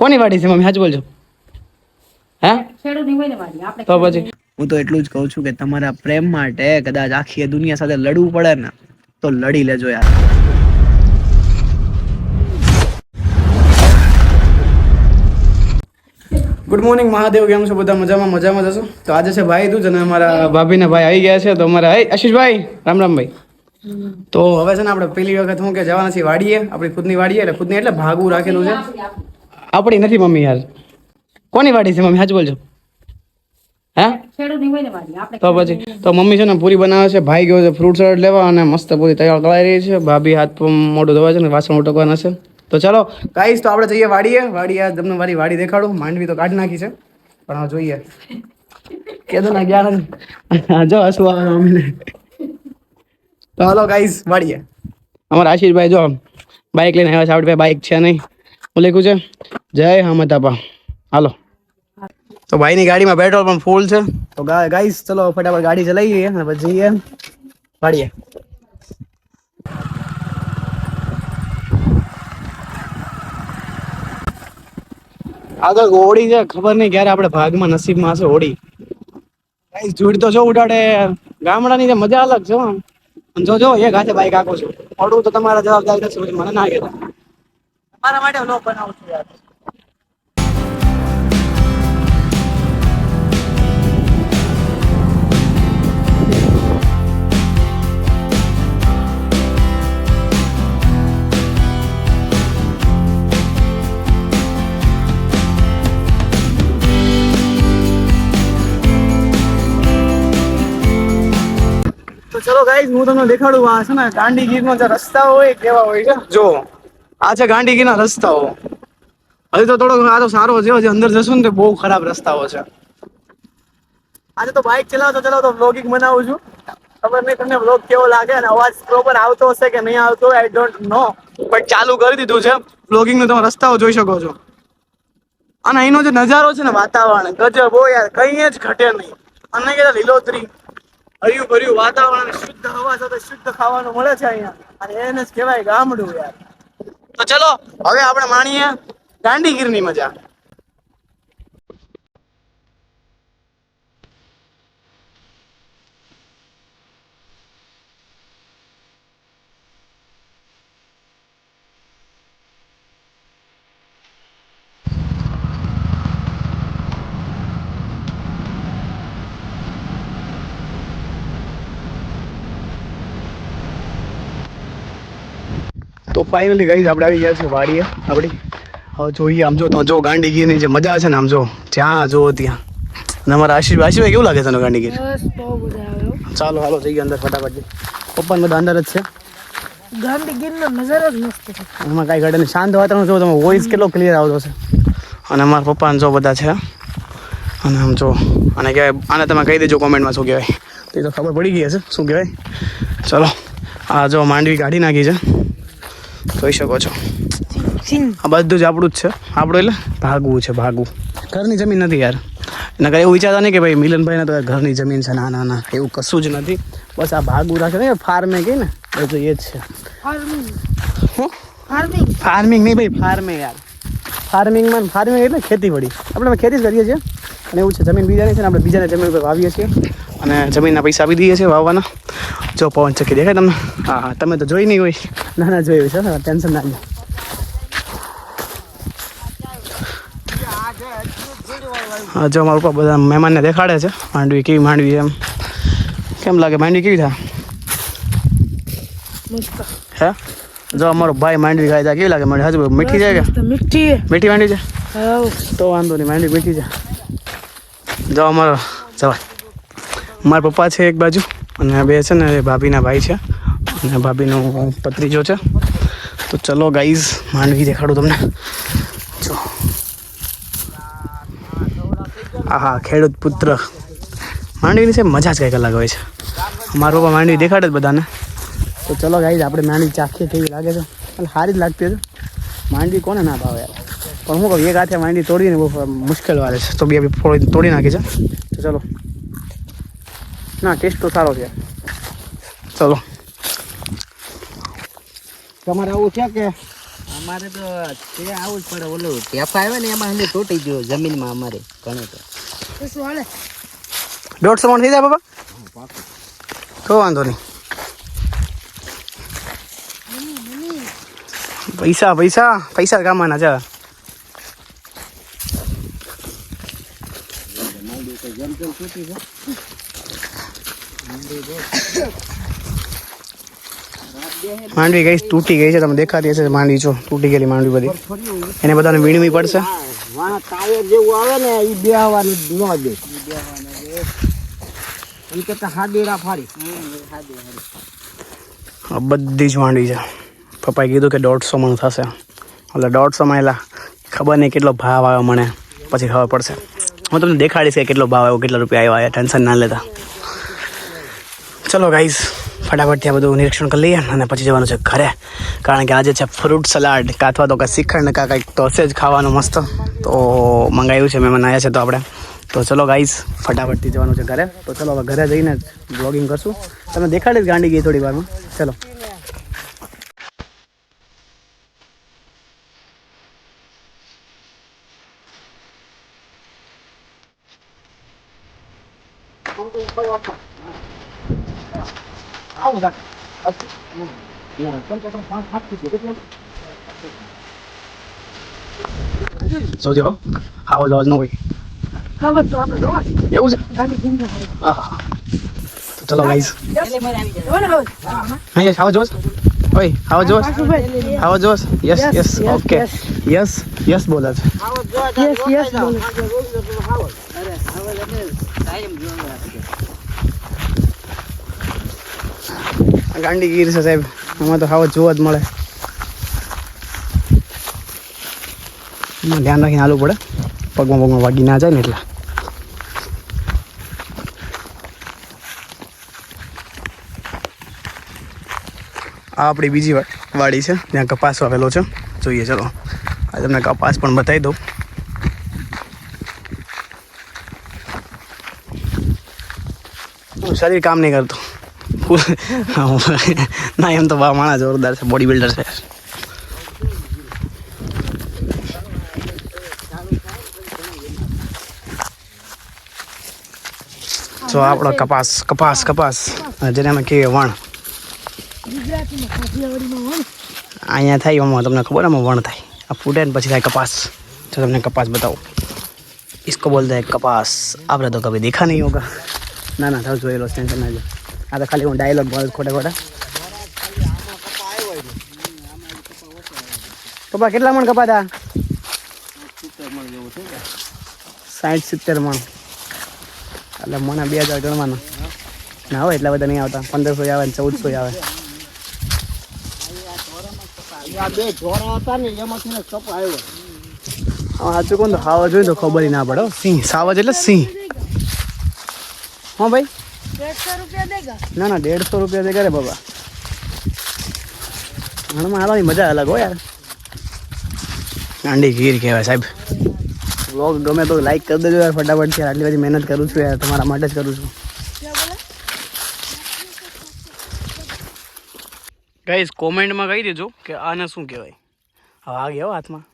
કોની વાડી છે મમ્મી? હાજ બોલજો. હે? ખેડૂતની હોય ને વાડી આપણે તો પછી? હું તો એટલું જ કહું છું કે તમારા પ્રેમ માટે કદાચ આખી દુનિયા સાથે લડવું પડે ને તો લડી લેજો યાર. Good morning Mahadev. કેમ છો બધા? મજામાં? મજામાં જશો તો આજે છે ભાઈ તું અને અમારા ભાભીના ભાઈ આવી ગયા છે. તો અમારા આશીષભાઈ? રામ રામ ભાઈ. તો હવે છે ને આપણે પેલી વખત હું કે જવાના છીએ વાડીએ આપણી ખુદની વાડીએ એટલે ખુદની એટલે ભાગું રાખેલું છે. આપણી નથી મમ્મી યાર. કોની વાડી છે મમ્મી? સાચું બોલજો. તો પછી તો મમ્મી છે ને પૂરી બનાવે છે ભાઈ ગયો છે ફ્રૂટ સલાડ લેવા અને મસ્ત પૂરી તૈયાર કરાઈ રહી છે. ભાભી હાથ મોઢું ધોવા છે ને વાસણ ઉટકવાના છે. તો ચાલો કાઈશ તો આપણે જઈએ વાડીએ. વાડીએ તમને મારી વાડી દેખાડું. માંડવી તો કાઢી નાખી છે પણ હવે જોઈએ. કેદો ના ગયા જો હસવું આવે મમ્મીને. તો હાલો ગાઈસ વાડીએ. અમારા આશીષભાઈ જો બાઇક લઈને આવ્યા છે. આપણે બાઇક છે નહીં. લખ્યું છે. જય હમતાપા હાલો. તો ભાઈની ગાડીમાં પેટ્રોલ પણ ફૂલ છે. તો ગાઈસ ચલો ફટાફટ ગાડી ચલાવીએ અને પછી જઈએ. વાડીએ આગળ હોળી છે. ખબર નહીં ક્યારે આપણે ભાગમાં નસીબમાં હશે હોળી ગાઈસ જોડ તો જો ઉડાડે. ગામડાની જે મજા અલગ છે. જો જો એક હાથે બાઈક આખો છું. પડું તો તમારા જવાબદારી નથી મને ના કહેતા. તમારા માટે વ્લોગ બનાવું છું યાર. ચલો ગાઈઝ હું તમને દેખાડું આ છે ને ગાંડીગીરનો જે રસ્તા હોય કેવા હોય છે? જો આ છે ગાંડીગીરના રસ્તાઓ. હજી તો થોડો આ તો સારો છે હજી અંદર જશું ને તો બહુ ખરાબ રસ્તાઓ છે. આજે તો બાઇક ચલાવતો ચલાવતો વ્લોગિંગ બનાવું છું. ખબર નહીં તમને વ્લોગ કેવો લાગે અને અવાજ પ્રોપર આવતો હશે કે નહીં આવતો આઈ ડોન્ટ નો બટ ચાલુ કરી દીધું છે. વ્લોગિંગ નો તમે રસ્તાઓ જોઈ શકો છો. અને અહીંનો જે નજારો છે ને વાતાવરણ ગજબ હો યાર કઈ જ ઘટે નહીં. અને કે લીલોતરી હર્યું ભર્યું વાતાવરણ શુદ્ધ હવા સાથે શુદ્ધ ખાવાનું મળે છે અહીંયા. અને એને જ કહેવાય ગામડું યાર. તો ચલો હવે આપણે માણીએ ગાંડીગીરની મજા. તો ફાઇનલી ગઈ આપણે આવી ગયા છે વાડીએ. આપણી. હવે જોઈએ આમ જો તો જો ગાંડીગીરની જે મજા છે ને આમ જો જ્યાં જો ત્યાં. અને અમારા આશીષ આશીષભાઈ કેવું લાગે તને ગાંડીગીર? ચાલો હાલો જઈએ અંદર ફટાફટ પપ્પાને બધા અંદર જ છે? ગાંધીગીરનો નજારો જ મસ્ત છે. એમાં કાંઈ ઘટે નહીં. શાંત વાતાવરણ જો તમે વોઇસ કેટલો ક્લિયર આવતો છે. અને અમારા પપ્પાને જો બધા છે. અને આમ જો અને કહેવાય આને તમે કહી દેજો કોમેન્ટમાં શું કહેવાય. તો એ તો ખબર પડી ગઈ હશે શું કહેવાય. ચલો આ જો માંડવી કાઢી નાખી છે. જોઈ શકો છો. આ બધું જ આપણું જ છે. આપણું એટલે ભાગવું છે ભાગવું. ઘરની જમીન નથી યાર. નકર એવું વિચારતા નહીં કે ભાઈ મિલનભાઈને તો ઘરની જમીન છે ના ના ના એવું કશું જ નથી. બસ આ ભાગવું રાખે ને ફાર્મે કે ને બધું એ જ છે. ફાર્મિંગ હું? ફાર્મિંગ ફાર્મિંગ નહીં ભાઈ ફાર્મે યાર. ફાર્મિંગમાં ફાર્મિંગ એટલે ખેતીવાડી. આપણે ખેતી જ કરીએ છીએ. અને એવું છે જમીન બીજાની છે ને આપણે બીજાને જમીન ઉપર વાવીએ છીએ. અને જમીનના પૈસા આપી દઈએ છીએ વાવવાના. જો પવન ચક્કી દેખાય તમને? હા હા. તમે તો જોઈ નહીં હોય. ના ના જોયું છે ટેન્શન ના લે. હા જો મારું ઉપર બધા મહેમાનને દેખાડે છે માંડવી કેવી માંડવી એમ. કેમ લાગે માંડવી કેવી થાય? મસ્ત. હે? જો અમારો ભાઈ માંડવી ખાય છે કેવી લાગે માંડવી? હજુ મીઠી છે કે? મીઠી મીઠી માંડવી છે? તો વાંધો નહીં માંડવી મીઠી છે. જો અમારો જવાય. મારા પપ્પા છે એક બાજુ. અને બે છે ને, એ ભાભીના ભાઈ છે. અને ભાભીનો પત્રીજો છે. તો ચલો ગાઈઝ માંડવી દેખાડું તમને. જો. આહા, ખેડૂત પુત્ર. માંડવીની છે મજા જ કંઈક અલગ હોય છે. મારો પપ્પા માંડવી દેખાડે જ બધાને. તો ચલો ગાઈઝ આપણે માંડવી ચાખીએ કેવી લાગે છે? સારી જ લાગતી હતી માંડવી કોને ના ભાવે પણ હું કહું, એક હાથે માંડવી તોડીને બહુ મુશ્કેલ વાળે છે. તો બી આપણે તોડી નાખી છે. તો ચલો. ના ટેસ્ટ તો સારો છે. ચલો. તમારે આવું છે કે? અમારે તો તે આવું જ પડે ઓલું ટેપા આવે ને એમાં અમે તૂટી ગયો જમીનમાં અમારે ઘણે તો. તો શું હાલે. દોઢસો મણ થઈ જાય બાબા તો વાંધો નહીં. પૈસા પૈસા પૈસા કામવાના છે. માંડવી ગઈ, તૂટી ગઈ છે, તમે દેખાતી હશે માંડવી છો તૂટી ગયેલી માંડવી બધી. એને બધાને વીણવી પડશે. બધી જ માંડવી છે. પપ્પાએ કીધું કે દોઢસો મણ થશે. એટલે દોઢસો માં એલા ખબર નહીં કેટલો ભાવ આવ્યો મને. પછી ખબર પડશે. હું તમને દેખાડીશ કે કેટલો ભાવ આવ્યો, કેટલા રૂપિયા આવ્યા ટેન્શન ના લેતા. ચલો ગાઈઝ ફટાફટ ત્યાં બધું નિરીક્ષણ કરી લઈએ અને પછી જવાનું છે ઘરે. કારણ કે આજે છે ફ્રૂટ સલાડ કાથવા તો કાંઈ શ્રીખંડ ને કાં કંઈક તો હશે જ ખાવાનું મસ્ત. તો મંગાવ્યું છે, મહેમાન આવ્યા છે તો આપણે. તો ચલો ગાઈસ ફટાફટથી જવાનું છે ઘરે. તો ચલો હવે ઘરે જઈને જ બ્લોગિંગ કરશું. તમે દેખાડીશ ગાંડી ગઈ થોડી વારમાં. ચલો. જોજો આવો જ અવાજ ન હોય એવું છે હા તો ચલો ને હવે અહીંયા આવો જોશ ઓય આવો જોશ આવો જોશ yes yes yes, okay yes. Yes yes બોલે છે યસ યસ બોલો આ ગાંડી ગીર છે સાહેબ. આમાં તો ખાવ જોવા જ મળે. ધ્યાન રાખીને હાલવું પડે. પગમાં પગમાં વાગી ના જાય ને એટલે. આ આપણી બીજી વાડી છે. ત્યાં કપાસ વાવેલો છે. જોઈએ ચલો. આ તમને કપાસ પણ બતાવી દઉં. શરીર કામ નહીં કરતું. ફૂલ ના એમ તો બા માણા જોરદાર છે બોડી બિલ્ડર છે જો આપણો કપાસ કપાસ કપાસ જેને અમે કહીએ વણ ગુજરાતીમાં કાઠિયાવાડીમાં હોય અહીંયા થાય એમાં તમને ખબર એમાં વણ થાય આ ફૂટે ને પછી થાય કપાસ જો તમને કપાસ બતાવો इसको बोलते हैं कपास आपने तो कभी देखा नहीं होगा ના ના થાવ જોયેલો છે, ટેન્શન ના લો આ તો ખાલી હું ડાયલોગ બોલું ખોટા ખોટા પપ્પા કેટલા મણ કપાતા સાઠ સિત્તેર મણ એટલે મને બે હજાર ગણવાના ના હોય એટલા બધા નહીં આવતા પંદરસો આવે ને ચૌદસો આવે હતા કપ સાચું કોણ તો ખાવા જોઈએ તો ખબર ના પડો સિંહ સાવજ એટલે સિંહ હા ભાઈ દેડસો રૂપિયા દેગા ના ના દેડસો રૂપિયા દે કરે બાબા. હણમાં હાલવાની મજા અલગ હોય યાર. ગાંડી ગીર કહેવાય સાહેબ. વ્લોગ ગમે તો લાઈક કરી દેજો યાર ફટાફટ યાર આટલી બધી મહેનત કરું છું યાર. તમારા માટે જ કરું છું. ગાઈઝ કોમેન્ટમાં કહી દેજો કે આને શું કહેવાય. હવે આ ગયા હો હાથમાં.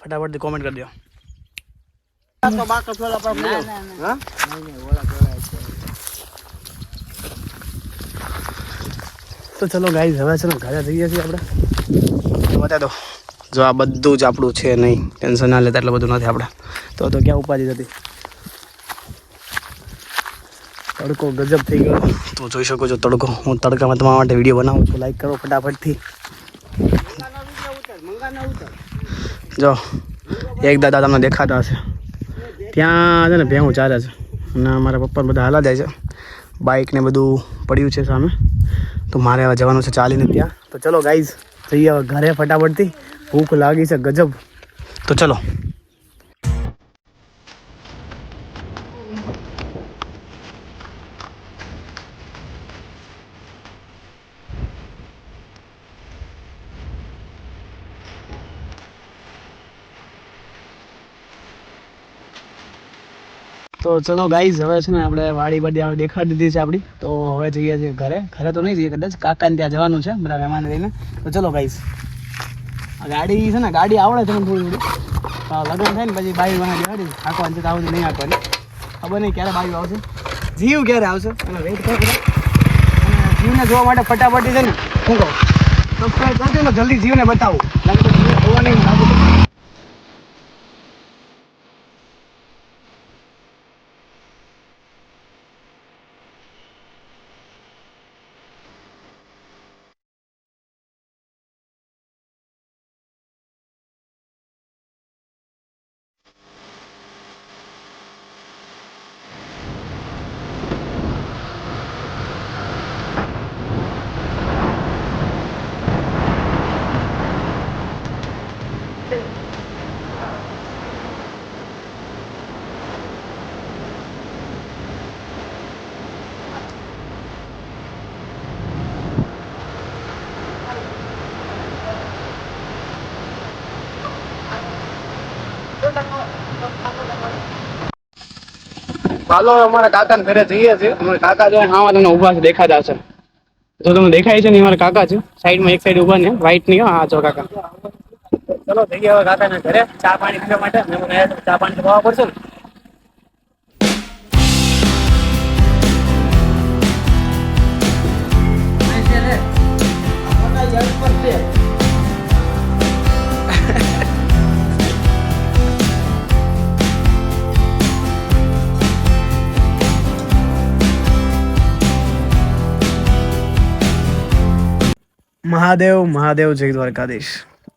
ફટાફટથી કોમેન્ટ કરી દો તો ચલો ગાઈઝ હવે ચલો ઘરે જઈએ છીએ આપણે. બતા દો જો આ બધું જ આપણું છે નહીં ટેન્શન ના લેતા એટલે બધું નથી આપણે. તો તો ક્યાં ઉપાધિ હતી? તડકો ગજબ થઈ ગયો. તો જોઈ શકો છો તડકો. હું તડકામાં તમારા માટે વીડિયો બનાવું છું. લાઈક કરો ફટાફટથી. જો, એક દાદા તમને દેખાતા હશે. ત્યાં છે ને ભેહું ચાલે છે. અને મારા પપ્પા બધા હાલા જાય છે. બાઇક ને બધું પડ્યું છે સામે. તો મારે હવે જવાનું છે ચાલીને ત્યાં. તો ચલો ગાઈઝ જઈએ હવે ઘરે ફટાફટથી. ભૂખ લાગી છે ગજબ. તો ચલો. તો ચલો ગાઈઝ હવે છે ને આપણે વાડી બધી આપણે દેખાડી દીધી છે આપણી. તો હવે જઈએ છીએ ઘરે. ઘરે તો નહીં જઈએ, કદાચ કાકાને ત્યાં જવાનું છે બધા મહેમાન લઈને. તો ચલો ગાઈઝ ગાડી છે ને, ગાડી આવડે છે ને થોડી થોડી. લગ્ન થાય ને, પછી બાઈ વાહ દેખાડી હાંકવાની છે તો આવું નહીં હાંકવાની ખબર નહીં ક્યારે બાઈ આવશે. જીવ ક્યારે આવશે? અને વેઇટ કરો જીવને જોવા માટે ફટાફટી છે ને, શું કહું? સબસ્ક્રાઈબ કરજો ને જલ્દી જીવને બતાવું. તો જીવને જોવા નહીં લાગે તો ચાલો અમારા કાકા ઘરે જઈએ છીએ. અમારા કાકા જો હા તમને ઊભા છે દેખાતા છે જો તમને દેખાય છે ને અમારા કાકા છે. સાઈડમાં એક સાઈડ ઊભા ને વ્હાઈટ નહીં હો, જો કાકા. ચલો જઈએ હવે કાકાના ઘરે. ચા પાણી પીવા માટે. ચા પાણી પીવા પડશે ને. મહાદેવ મહાદેવ જય દ્વારકાધીશ.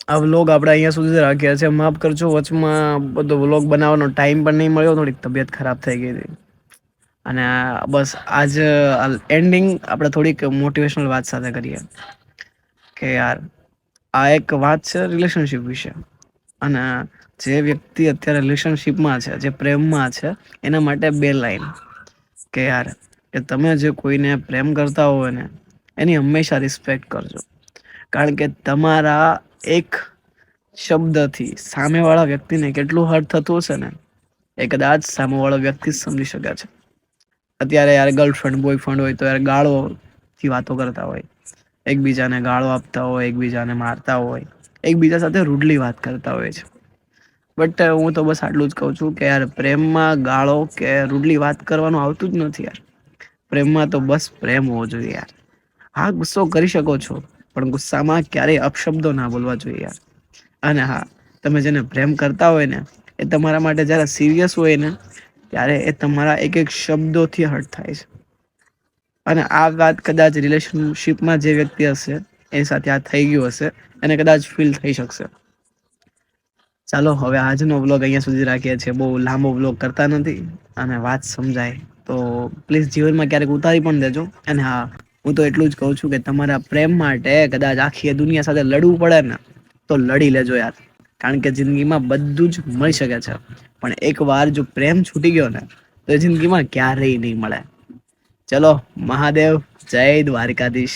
આ વ્લોગ આપણે અહીંયા સુધી રાખ્યા છે. માફ કરજો, વચમાં બધો વ્લોગ બનાવવાનો ટાઈમ પણ નહીં મળ્યો, થોડીક તબિયત ખરાબ થઈ ગઈ હતી. અને બસ આજ એન્ડિંગ આપણે થોડીક મોટિવેશનલ વાત સાથે કરીએ. કે યાર, આ એક વાત છે રિલેશનશિપ વિશે. અને જે વ્યક્તિ અત્યારે રિલેશનશિપમાં છે, જે પ્રેમમાં છે, એના માટે બે લાઈન કે યાર, કે તમે જે કોઈને પ્રેમ કરતા હોય ને એની હંમેશા રિસ્પેક્ટ કરજો. કારણ કે તમારા એક શબ્દથી સામેવાળા વ્યક્તિને કેટલું હર્ટ થતું હશે ને, એ કદાચ સામેવાળો વ્યક્તિ સમજી શકે છે. અત્યારે યાર ગર્લફ્રેન્ડ બોયફ્રેન્ડ હોય તો યાર ગાળોથી વાતો કરતા હોય, એકબીજાને ગાળો આપતા હોય, એકબીજાને મારતા હોય, એકબીજા સાથે રૂડલી વાત કરતા હોય છે. બટ હું તો બસ આટલું જ કહું છું કે યાર પ્રેમમાં ગાળો કે રૂડલી વાત કરવાનું આવતું જ નથી યાર. પ્રેમમાં તો બસ પ્રેમ હોવો જોઈએ યાર. હા, ગુસ્સો કરી શકો છો. પણ ગુસ્સામાં ક્યારેય અપશબ્દો ના બોલવા જોઈએ યાર. અને હા, તમે જેને પ્રેમ કરતા હોય ને, એ તમારા માટે જ્યારે સિરિયસ હોય ને, ત્યારે એ તમારા એક એક શબ્દોથી હર્ટ થાય છે. અને આ વાત કદાચ રિલેશનશિપમાં જે વ્યક્તિ હશે, એની સાથે આ થઈ ગયું હશે, એને કદાચ ફીલ થઈ શકશે. ચાલો, હવે આજનો વ્લોગ અહીંયા સુધી રાખીએ છીએ. બહુ લાંબો વ્લોગ કરતા નથી. અને વાત સમજાય. તો પ્લીઝ જીવનમાં ક્યારેક ઉતારી પણ દેજો. અને હા હું તો એટલું જ કહું છું કે તમારા પ્રેમ માટે કદાચ આખી દુનિયા સાથે લડવું પડે ને, તો લડી લેજો યાર. કારણ કે જિંદગીમાં બધું જ મળી શકે છે. પણ એકવાર જો પ્રેમ છૂટી ગયો ને, તો જિંદગીમાં ક્યારેય નહીં મળે. ચલો, મહાદેવ, જય દ્વારકાધીશ.